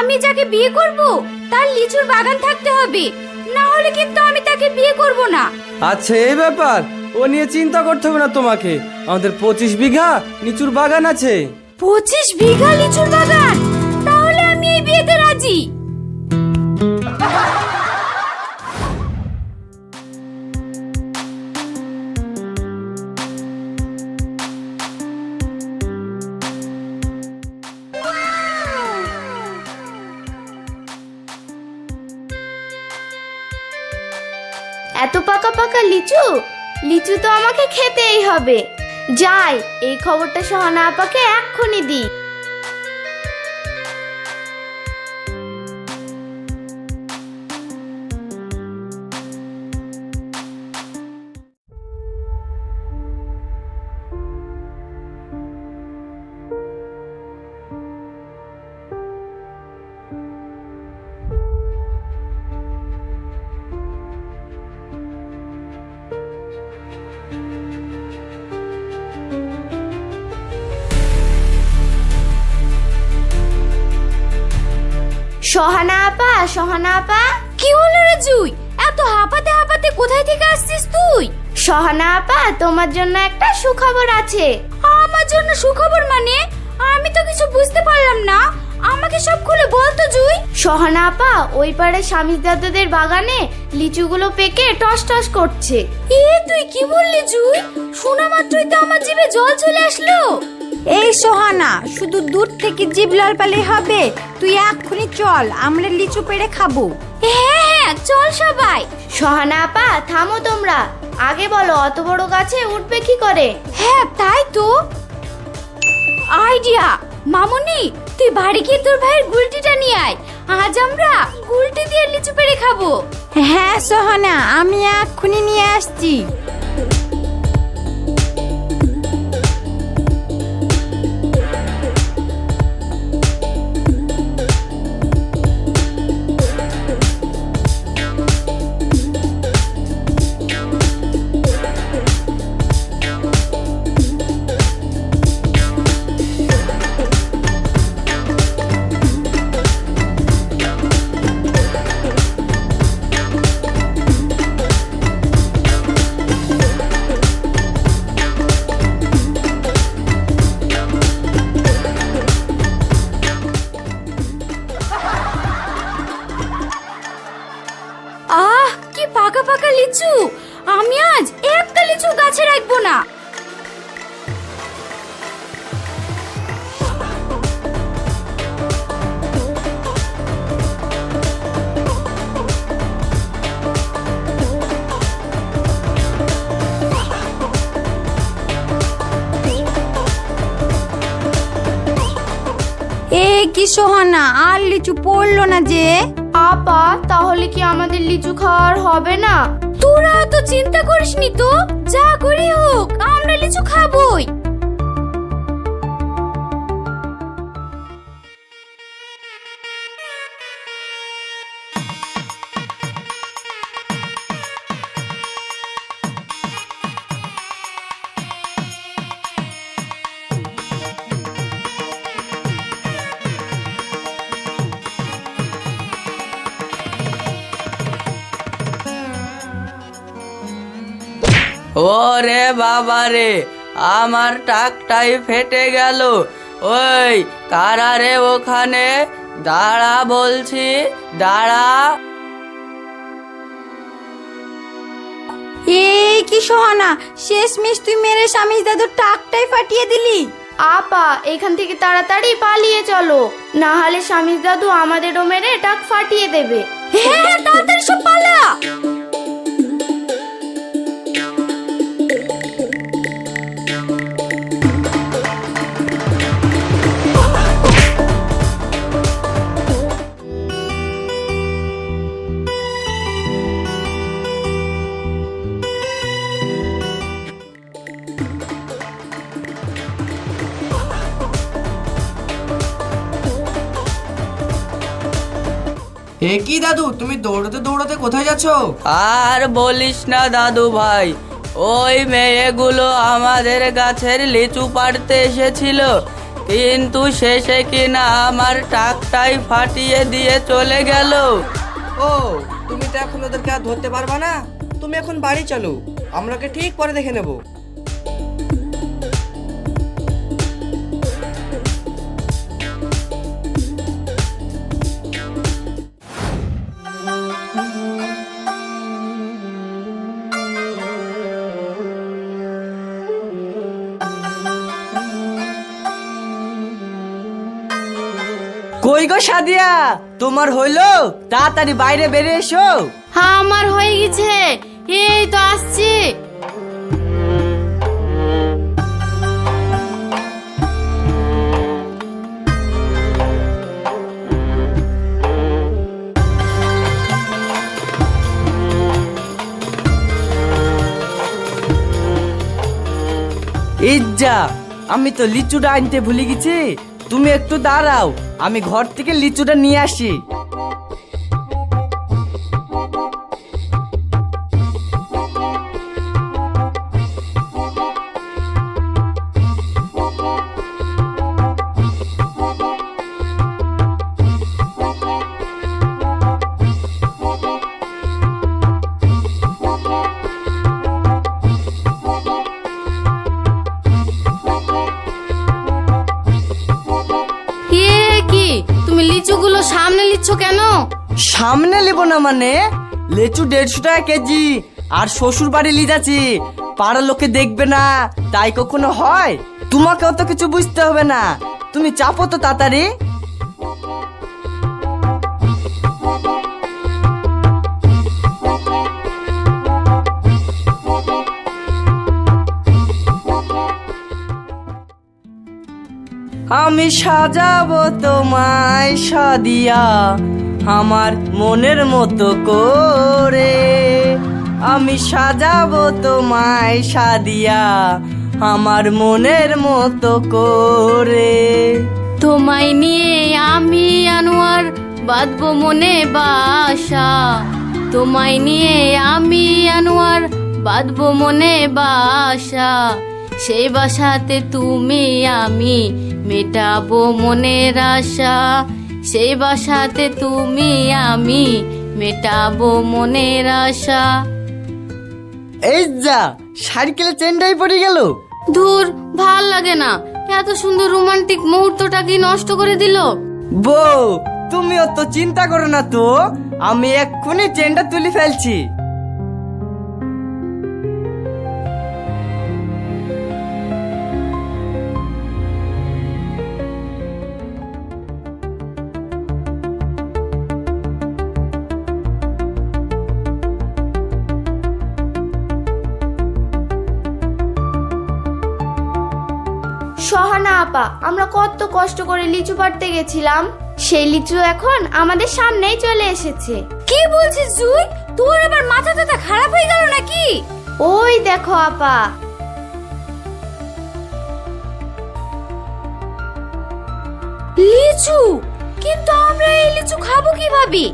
আমি যাকে বিয়ে করব তার লিচুর বাগান থাকতে হবে। না হলে কিন্তু আমি তাকে বিয়ে করব না। আচ্ছা এই ব্যাপার। ও নিয়ে চিন্তা করতে হবে না তোমাকে। আমাদের পঁচিশ বিঘা লিচুর বাগান আছে। পঁচিশ বিঘা লিচুর বাগান? পাকা লিচু? লিচু তো আমাকে খেতেই হবে। যাই এই খবরটা সহনা আপাকে এক্ষুনি দিই। সহানা আপা সহানা আপা। কি হলো রে জুই? এত হাঁপাতে হাঁপাতে কোথায় থেকে আসছিস তুই? সহানা আপা তোমার জন্য একটা সুখবর আছে। আমার জন্য সুখবর মানে? আমি তো কিছু বুঝতে পারলাম না। আমাকে সব খুলে বল তো জুই। সহানা আপা ওই পাড়ে স্বামী দাদাদের বাগানে লিচুগুলো পেকে টস টস করছে। এ তুই কি বললি জুই? শোনা মাত্রই তো আমার জিভে জল চলে আসলো। এই সোহানা শুধু দূর থেকে জিভ লাল পালে হবে। তুই এক্ষুনি চল আমরা লিচু পেড়ে খাব। হ্যাঁ হ্যাঁ চল সবাই। সোহানা আপা থামো তোমরা। আগে বলো অত বড় গাছে উঠবে কি করে? হ্যাঁ তাই তো। আইডিয়া! মামুনি তুই বাড়ি গিয়ে তোর ভাইয়ের গুলটিটা নিয়ে আয়। আজ আমরা গুলটি দিয়ে লিচু পেড়ে খাব। হ্যাঁ সোহানা আমি এক্ষুনি নিয়ে আসছি। এ কি সোহানা আর লিচু পড়ল না যে? আপা তাহলে কি আমাদের লিচু খাওয়ার হবে না? তোরা তো চিন্তা করিস নি তো? যা করি হোক আমরা লিচু খাবোই। ওরে বাবা রে আমার টাকটাই ফেটে গেল। ওই কারা রে ওখানে? দাঁড়া বলছি দাঁড়া। এই কি সোহানা শেষ তুই মেরে স্বামী দাদুর টাকটাই ফাটিয়ে দিলি। আপা এখান থেকে তাড়াতাড়ি পালিয়ে চলো না হলে স্বামী দাদু আমাদেরও মেরে টাক ফাটিয়ে দেবে। হ্যাঁ হ্যাঁ তাড়াতাড়ি সব পালা। এ কি দাদু তুমি দৌড়াতে দৌড়াতে কোথায় যাচ্ছ? আর বলিস না দাদু ভাই ওই মেয়েগুলো আমাদের গাছের লিচু পাড়তে এসেছিল কিন্তু শেষে কিনা আমার টাকটাই ফাটিয়ে দিয়ে চলে গেল। ও তুমি তো এখন ওদেরকে আর ধরতে পারবা না। তুমি এখন বাড়ি চলো আমরাকে ঠিক পরে দেখে নেব। সাদিয়া তোমার হইল? তাড়াতাড়ি বাইরে বেরিয়ে এসো। হ্যাঁ আমার হয়ে গেছে। এই তো আসছি। ইজ্জা আমি তো লিচুটা আনতে ভুলে গেছি। তুমি একটু দাঁড়াও আমি ঘর থেকে লিচুটা নিয়ে আসি। তুমি লিচুগুলো সামনে লিচ্ছ কেন? সামনে নেব না মানে? লিচু দেড়শো টাকা কেজি, আর শ্বশুর বাড়ি লিজাছি পাড়ার লোকে দেখবে না, তাই কখনো হয়? তোমাকেও তো কিছু বুঝতে হবে না। তুমি চাপো তো তাড়াতাড়ি। আমি সাজাবো তোমায় সাদিয়া আমার মনের মতো করে। আমি সাজাবো তোমায় সাদিয়া আমার মনের মতো করে। তোমায় নিয়ে আমি আনোয়ার বাঁধবো মনে বাসা। তোমায় নিয়ে আমি আনোয়ার বাঁধবো মনে বাসা। সেই বাসাতে তুমি আমি মেটাবো মনের আশা সেই বাসাতে তুমি আমি। মেটাবো মনের আশা। এই যা সাইকেলে চেনটাই পড়ে গেল। দূর ভালো লাগে না। এত সুন্দর রোমান্টিক মুহূর্তটা কি নষ্ট করে দিল? বউ তুমি অত চিন্তা করো না তো আমি এক্ষুনি চেনটা তুলে ফেলছি। সহানা আপা আমরা কত কষ্ট করে লিচু পাড়তে গেছিলাম। সেই লিচু এখন আমাদের সামনেই চলে এসেছে। কি বলছিস জুই? তোর আবার মাথা টাথা খারাপ হয়ে গেল নাকি? ওই দেখো আপা। লিচু? কিন্তু আমরা এই লিচু খাব কীভাবে?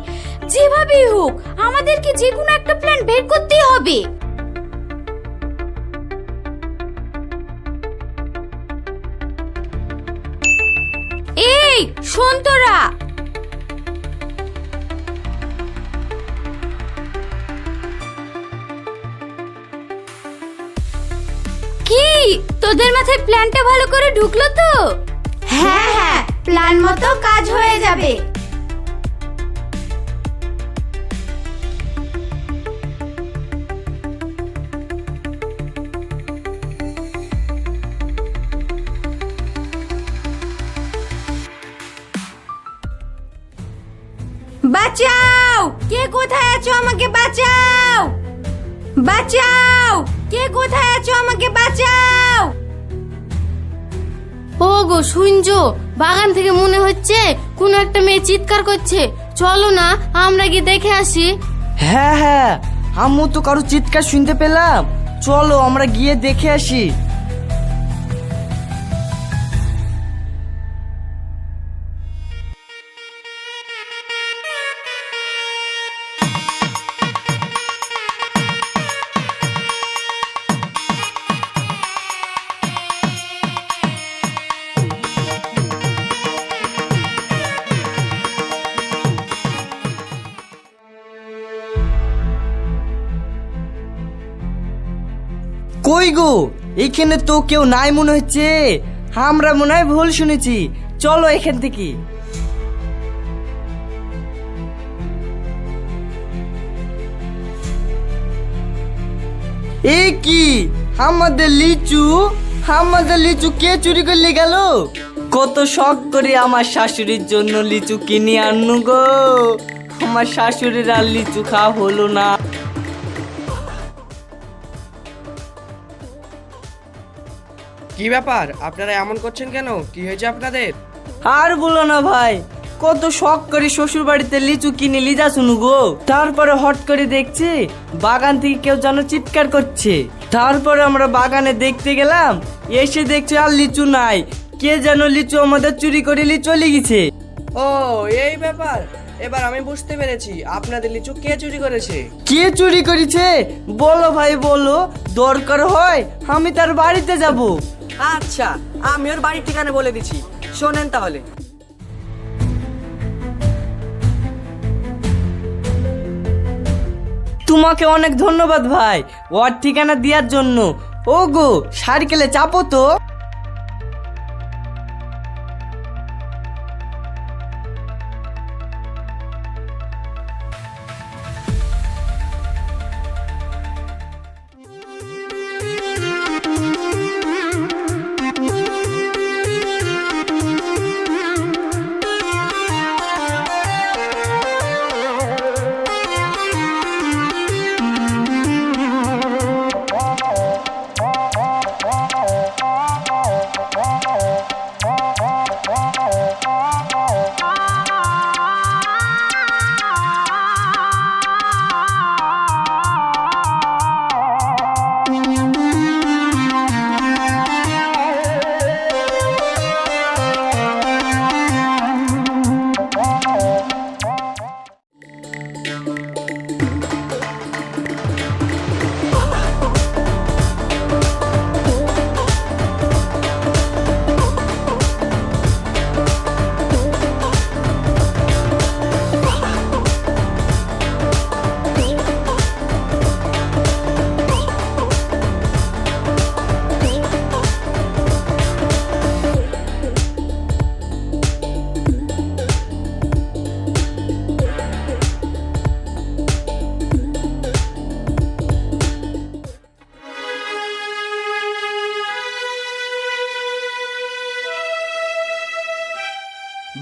যেভাবেই হোক আমাদেরকে যে কোনো একটা প্ল্যান বের করতেই হবে। শোন তোরা। কি? তোদের মাথায় প্ল্যানটা ভালো করে ঢুকলো তো? হ্যাঁ হ্যাঁ প্ল্যান মতো কাজ হয়ে যাবে। কে কোথায় আছো আমাকে বাঁচাও? বাঁচাও! কে কোথায় আছো আমাকে বাঁচাও? ও গো শুনছো? বাগান থেকে মনে হচ্ছে কোন একটা মেয়ে চিৎকার করছে। চলো না আমরা গিয়ে দেখে আসি। হ্যাঁ হ্যাঁ আম্মু তো কারও চিৎকার শুনতে পেলাম। চলো আমরা গিয়ে দেখে আসি। গো, এখানে তো কেউ নাই মনে হচ্ছে। আমরা মনে হয় ভুল শুনেছি। চলো এখান থেকে। এ কি? আমাদের লিচু? আমাদের লিচু কে চুরি করলে গেল? কত শখ করে আমার শাশুড়ির জন্য লিচু কিনে আনু গো। আমার শাশুড়ির আর লিচু খাওয়া হলো না। কি ব্যাপার? আপনারা এমন করছেন কেন? কি হয়েছে আপনাদের? আর বলো না ভাই কত শখ করে শ্বশুর বাড়িতে লিচু কিনে লিজা শুনু গো। তারপরে হট করে দেখছি বাগান থেকে কেউ যেন চিৎকার করছে। তারপরে আমরা বাগানে দেখতে গেলাম এসে দেখছি আর লিচু নাই। কে যেন লিচু আমাদের চুরি করে নিয়ে চলে গেছে। ও এই ব্যাপার। এবার আমি বুঝতে পেরেছি আপনাদের লিচু কে চুরি করেছে? কে চুরি করেছে? বলো ভাই বলো। দরকার হয় আমি তার বাড়িতে যাব। আচ্ছা আমি ওর বাড়ির ঠিকানা বলে দিচ্ছি। শোনেন তাহলে। তোমাকে অনেক ধন্যবাদ ভাই, ওর ঠিকানা দেওয়ার জন্য। ও গো সাইকেলে চাপো তো?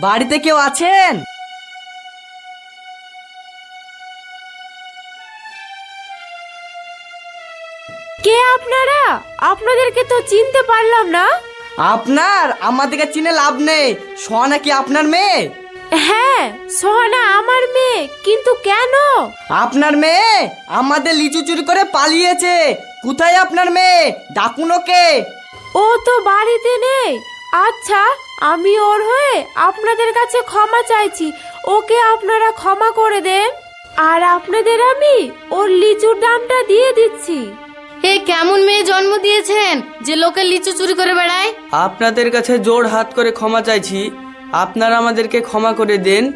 বাড়িতে কেউ আছেন? কে আপনারা? আপনাদেরকে তো চিনতে পারলাম না। আপনার? আমাদেরকে চিনে লাভ নেই। সোহানা কি আপনার মেয়ে? হ্যাঁ সোহানা আমার মেয়ে কিন্তু কেন? আপনার মেয়ে আমাদের লিচু চুরি করে পালিয়েছে। কোথায় আপনার মেয়ে? ডাকুন ওকে। ও তো বাড়িতে নেই। আচ্ছা আমি ওর হয়ে আপনাদের কাছে ক্ষমা চাইছি। ওকে আপনারা ক্ষমা করে দেন। আর আপনাদের আমি ওর লিচুর দামটা দিয়ে দিচ্ছি। এ কেমন মেয়ে জন্ম দিয়েছেন? যে লোকের লিচু চুরি করে বেড়ায়। আপনাদের কাছে জোর হাত করে ক্ষমা চাইছি। আপনারা আমাদেরকে ক্ষমা করে দেন।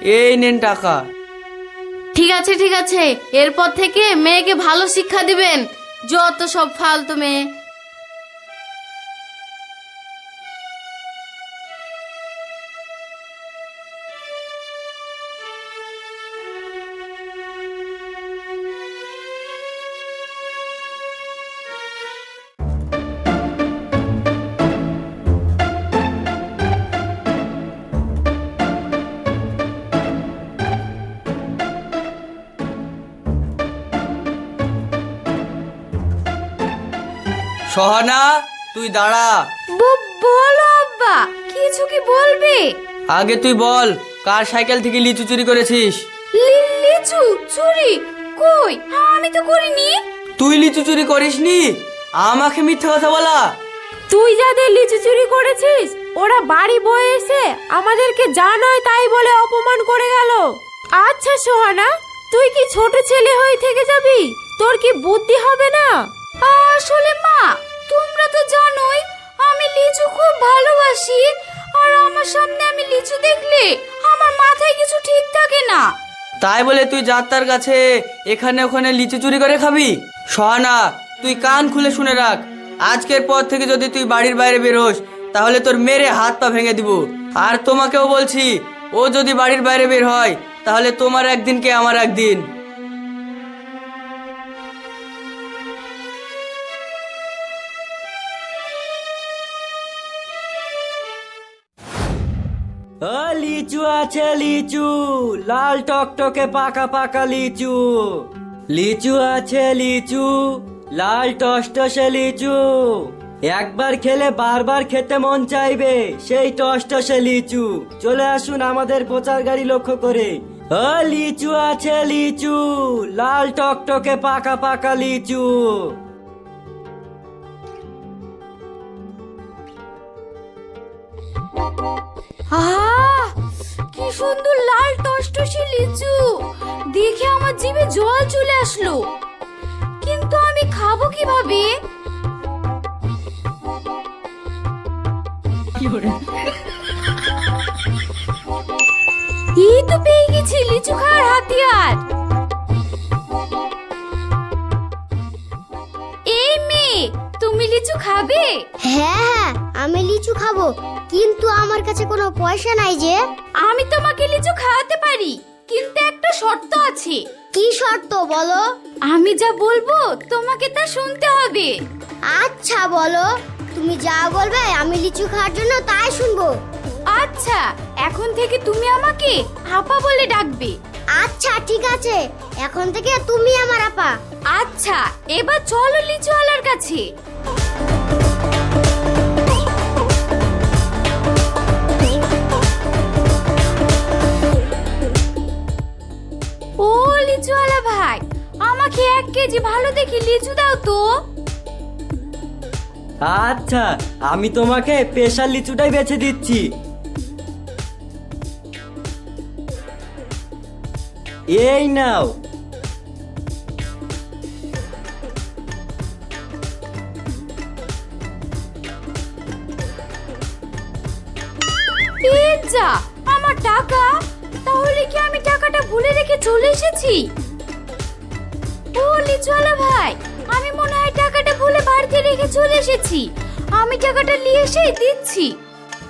এই নেন টাকা। ঠিক আছে ঠিক আছে। এরপর থেকে মেয়েকে ভালো শিক্ষা দিবেন। যত সব ফালতু মেয়ে। সহানা তুই দাঁড়া। বলো আব্বা কিছু কি বলবে? আগে তুই বল কার সাইকেল থেকে লিচু চুরি করেছিস? লিচু চুরি? কই? আমি তো করিনি। তুই লিচু চুরি করিসনি? আমাকে মিথ্যা কথা বলা। তুই যাদের লিচু চুরি করেছিস ওরা বাড়ি বয়ে এসে আমাদেরকে যা নয় তাই বলে অপমান করে গেল। আচ্ছা সোহানা তুই কি ছোট ছেলে হয়ে থেকে যাবি? তোর কি বুদ্ধি হবে না? আসলে মা তোমরা তো জানোই, আমি লিচু খুব ভালোবাসি, আর আমার সামনে আমি লিচু দেখলে আমার মাথায় কিছু ঠিক থাকে না। তাই বলে তুই যাত্রার কাছে এখানে ওখানে লিচু চুরি করে খাবি? সহানা, তুই কান খুলে শুনে রাখ। আজকের পর থেকে যদি তুই বাড়ির বাইরে বেরোস, তাহলে তোর মেরে হাত পা ভেঙে দিব। আর তোমাকেও বলছি, ও যদি বাড়ির বাইরে বের হয়, তাহলে তোমার একদিন কে আমার একদিন। লিচু আছে, লিচু। লাল টকটকে পাকা পাকা লিচু। লিচু আছে, লিচু। লাল টসটসে লিচু। একবার খেলে বারবার খেতে মন চাইবে সেই টসটসে লিচু। চলে আসুন আমাদের প্রচার গাড়ি লক্ষ্য করে। লিচু আছে, লিচু। লাল টকটকে পাকা পাকা লিচু। আহ! কি সুন্দর লাল টসটসে লিচু। দেখে আমার জিভে জল চলে আসলো। কিন্তু আমি খাব কীভাবে? এই তো পেয়ে গেছি লিচু খাওয়ার হাতিয়ার। এই মেয়ে তুমি লিচু খাবে? হ্যাঁ হ্যাঁ আমি লিচু খাব। কিন্তু আমার কাছে কোনো পয়সা নাই যে। আমি তোমাকে লিচু খাওয়াতে পারি কিন্তু একটা শর্ত আছে। কি শর্ত বলো? আমি যা বলব তোমাকে তা শুনতে হবে। আচ্ছা বলো তুমি যা বলবে আমি লিচু খাওয়ার জন্য তাই শুনব। আচ্ছা এখন থেকে তুমি আমাকে আপা বলে ডাকবে। আচ্ছা ঠিক আছে এখন থেকে তুমি আমার আপা। আচ্ছা এবার চলো লিচু লিচুওয়ালার কাছে। দেখি লিচু দাও তো। আচ্ছা আমি তোমাকে স্পেশাল লিচুটাই বেছে দিচ্ছি। এই নাও।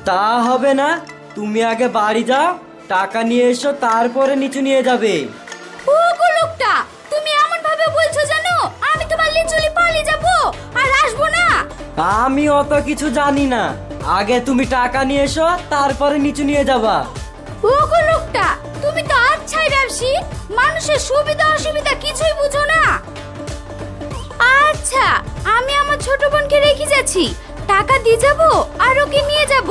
তা হবে না তুমি আগে বাড়ি যাও টাকা নিয়ে এসো তারপরে নিচু নিয়ে যাবে। লোকটা তুমি এমন ভাবে বলছো জানো আমি তোমার লিচুলি পালিয়ে যাব আর আসব না। আমি অত কিছু জানি না। আগে তুমি টাকা নিয়ে এসো তারপরে নিচু নিয়ে যাবা। ও লোকটা তুমি তো আচ্ছাই ব্যবসী। মানুষের সুবিধা অসুবিধা কিছুই বুঝো না। আচ্ছা আমি আমার ছোট বোনকে রেখে যাচ্ছি। টাকা দিয়ে যাব আর ওকে নিয়ে যাব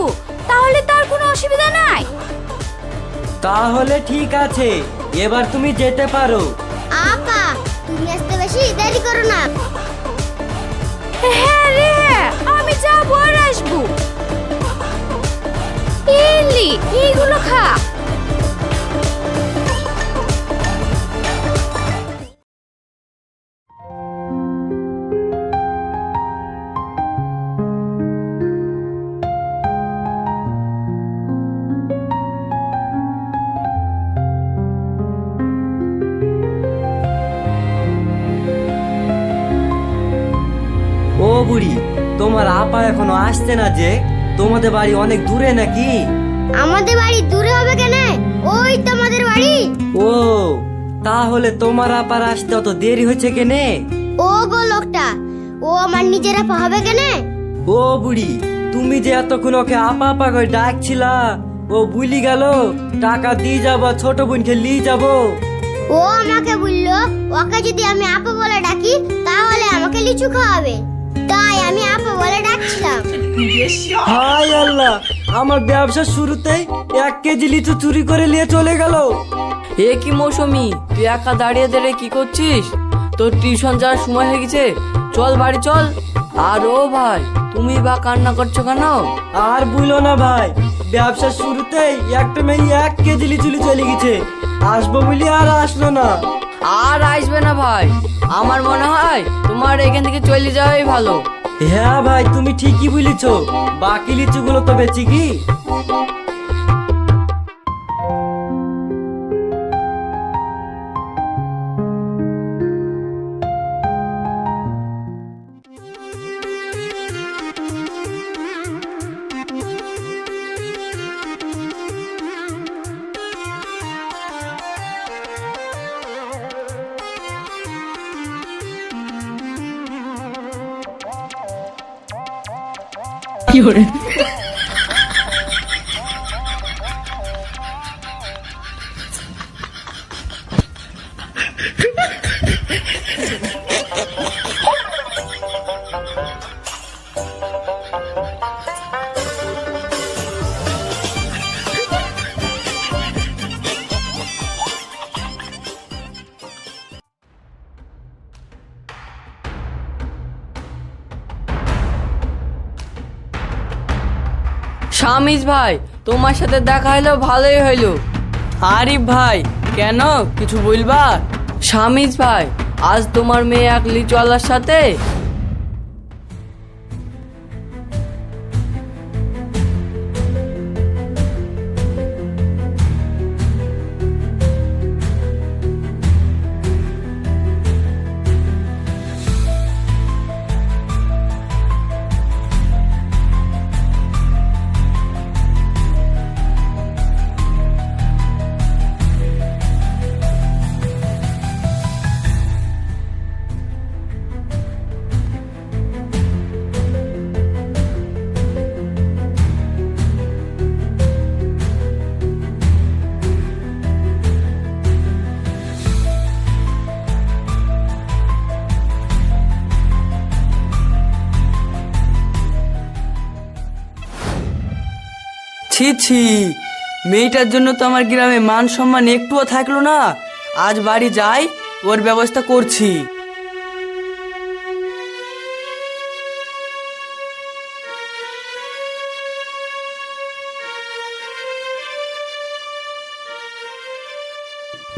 তাহলে তার কোনো অসুবিধা নাই। তাহলে ঠিক আছে এবার তুমি যেতে পারো। আপা তুমি আসতে বেশি দেরি করো না। হ্যাঁ রে আমি যাব আর আসব। এলি এইগুলো খা। আসছে না যে? তোমাদের বাড়ি অনেক দূরে নাকি? আমাদের বাড়ি দূরে হবে কেন? ওই তো আমাদের বাড়ি। ও তাহলে তোমার আপার আসতে অত দেরি হয়েছে কেনে? ও গো লোকটা ও আমার নিজের আপা হবে কেন? ও বুড়ি তুমি যে এতক্ষণ ওকে আপা আপা করে ডাকছিলা ও বুঝলি গেল? টাকা দিয়ে যাব ছোট বোনকে নিয়ে যাব। ও আমাকে বলল ওকে যদি আমি আপা বলে ডাকি তাহলে আমাকে লিচু খাওয়াবে। তাই আমি আপা বলে ডাকছিলাম। হাই আল্লাহ আমার ব্যবসা শুরুতেই এক কেজি লিচু চুরি করে নিয়ে চলে গেল। এ কি মৌসুমি তুই একা দাঁড়িয়ে দাঁড়িয়ে কি করছিস? তোর টিউশন যাওয়ার সময় হয়ে গেছে চল বাড়ি চল। আর ও ভাই তুমি বা কান্না করছ কেন? আর বুঝলো না ভাই ব্যবসা শুরুতেই একটা মেয়ে এক কেজি লিচু চলে গেছে। আসব বলি আর আসলো না। আর আসবে না ভাই। আমার মনে হয় তোমার এখান থেকে চলে যাওয়াই ভালো। হ্যাঁ ভাই, তুমি ঠিকই বলেছ। বাকি লিচুগুলো তো বেচি কি? করে স্বামীজ ভাই, তোমার সাথে দেখা হলো ভালোই হইল। আরিফ ভাই, কেন? কিছু বলবা? স্বামীজ ভাই, আজ তোমার মেয়ে এক লিচওয়ালার সাথে ছি ছি। মেয়েটার জন্য তো আমার গ্রামে মান সম্মান একটুও থাকল না। আজ বাড়ি যাই, ওর ব্যবস্থা করছি।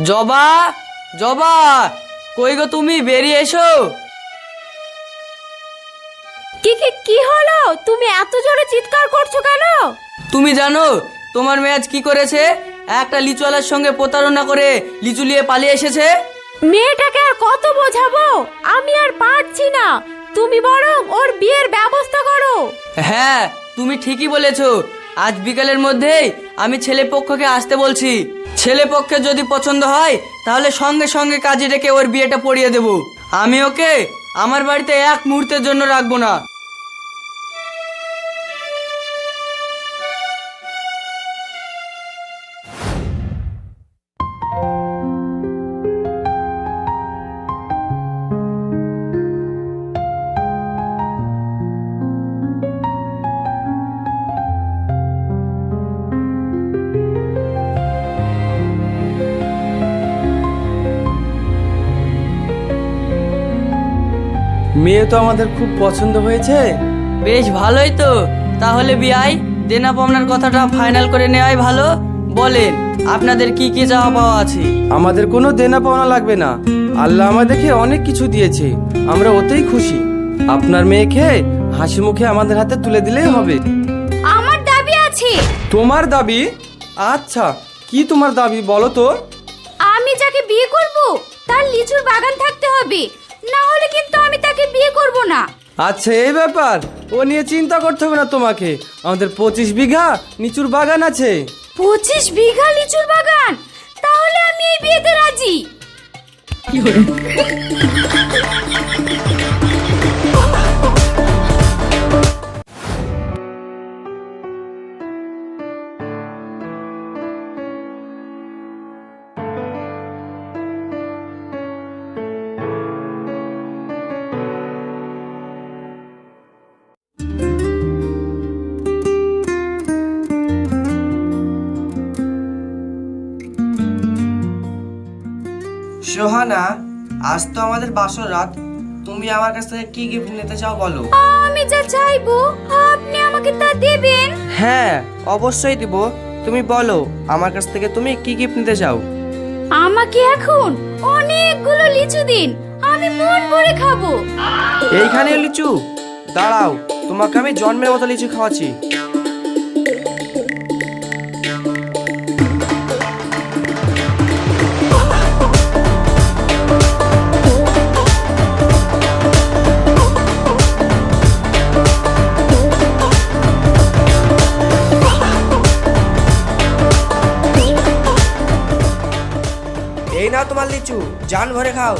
জবা জবা, কই গো তুমি? বেরিয়ে এসো। কি কি কি হলো? তুমি এত জোরে চিৎকার করছ কেন? তুমি জানো তোমার মেয়ে আজ কি করেছে? একটা লিচুওয়ালার সঙ্গে প্রতারণা করে লিচু নিয়ে পালিয়ে এসেছে? মেয়েটাকে আর কত বোঝাবো? আমি আর পারছি না। তুমি বরং ওর বিয়ের ব্যবস্থা করো। হ্যাঁ তুমি ঠিকই বলেছ। আজ বিকেলের মধ্যেই আমি ছেলে পক্ষকে আসতে বলছি। ছেলে পক্ষে যদি পছন্দ হয় তাহলে সঙ্গে সঙ্গে কাজে রেখে ওর বিয়েটা পড়িয়ে দেব। আমি ওকে আমার বাড়িতে এক মুহূর্তের জন্য রাখব না। মেয়ে তো আমাদের খুব পছন্দ হয়েছে। বেশ ভালোই তো। তাহলে বিয়াই দেনা পাওনার কথাটা ফাইনাল করে নেওয়াই ভালো। বলেন আপনাদের কি কি চাওয়া পাওয়া আছে? আমাদের কোনো দেনা পাওনা লাগবে না। আল্লাহ আমাদেরকে অনেক কিছু দিয়েছে। আমরা ওতেই খুশি। আপনার মেয়েকে হাসি মুখে আমাদের হাতে তুলে দিলেই হবে। আমার দাবি আছে। তোমার দাবি? আচ্ছা কি তোমার দাবি বলো তো? আমি যাকে বিয়ে করব তার লিচুর বাগান থাকতে হবে। না হলে কিন্তু আমি তাকে বিয়ে করব না। আচ্ছা এই ব্যাপার। ও নিয়ে চিন্তা করতে হবে না তোমাকে। আমাদের পঁচিশ বিঘা নিচুর বাগান আছে। পঁচিশ বিঘা লিচুর বাগান? তাহলে আমি এই বিয়েতে রাজি। সোহানা আজ তো আমাদের বাসর রাত। তুমি আমার কাছ থেকে কি গিফট নিতে চাও বলো? আমি যা চাইব আপনি আমাকে তা দেবেন। হ্যাঁ অবশ্যই দিব। তুমি বলো আমার কাছ থেকে তুমি কি গিফট নিতে চাও? আমাকে এখন অনেকগুলো লিচু দিন আমি মন ভরে খাব। এইখানে লিচু? দাঁড়াও তোমাকে আমি জন্মের মতো লিচু খাওয়াচ্ছি। জান ভরে খাও।